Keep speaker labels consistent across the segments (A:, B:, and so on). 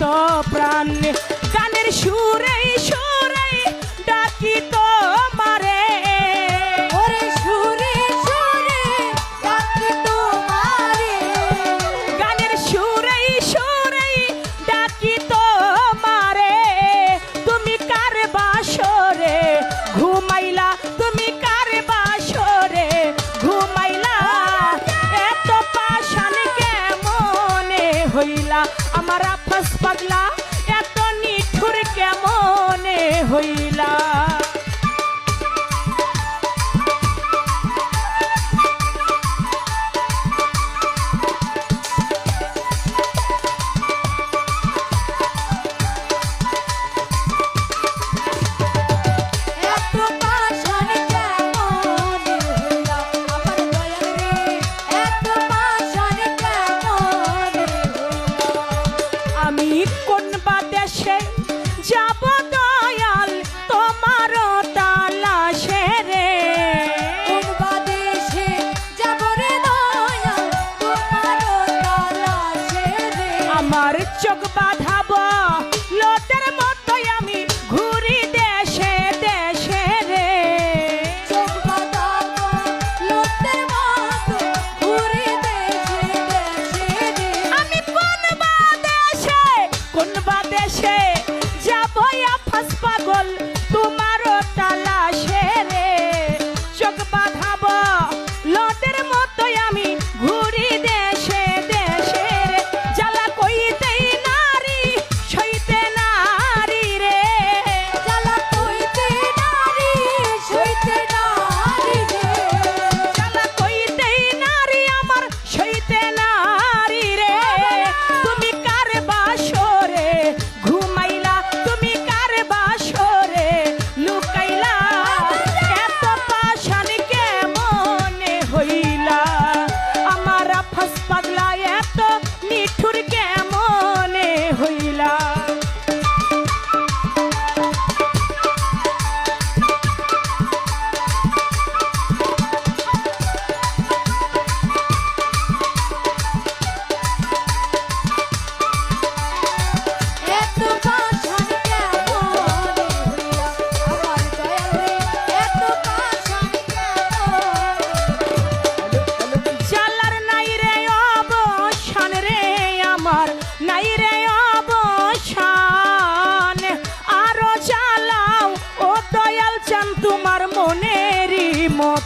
A: এত প্রাণ। গানের সুরে সুরে ডাকি তোমারে।
B: ওরে সুরে সুরে ডাকি তোমারে।
A: গানের সুরে সুরে ডাকি তোমারে। তুমি কার বাসরে? ঘুমাইলা তুমি কার বাসরে? ঘুমাইলা এত পাশান কেমনে হইলা? আমার পাগলা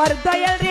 B: আমার দয়াল রে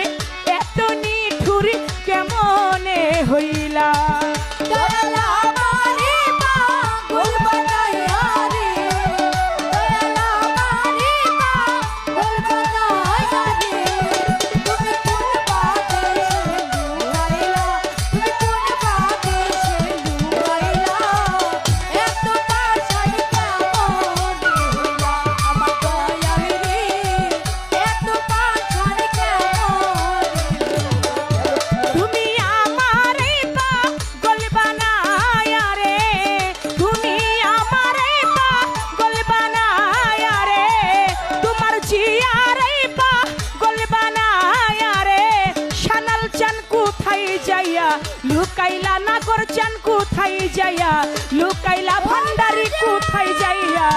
A: লুকাইলা নাগর চান কোথায় যাইয়া? লুকাইলা ভান্ডারি কোথায় যাইয়া?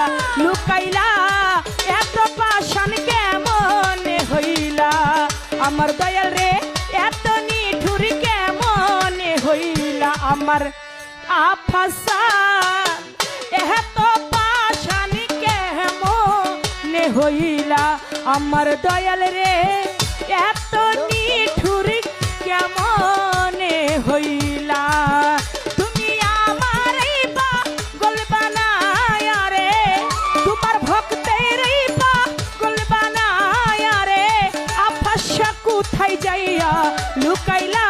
A: লুকাইলা, এত পাশান কেমন হইলা? আমার দয়াল রে, এত নিঠুর কেমন হইলা? আমার আফাসা, এত পাশান কেমন হইলা? আমার দয়াল রে যাইয়া লুকাইলা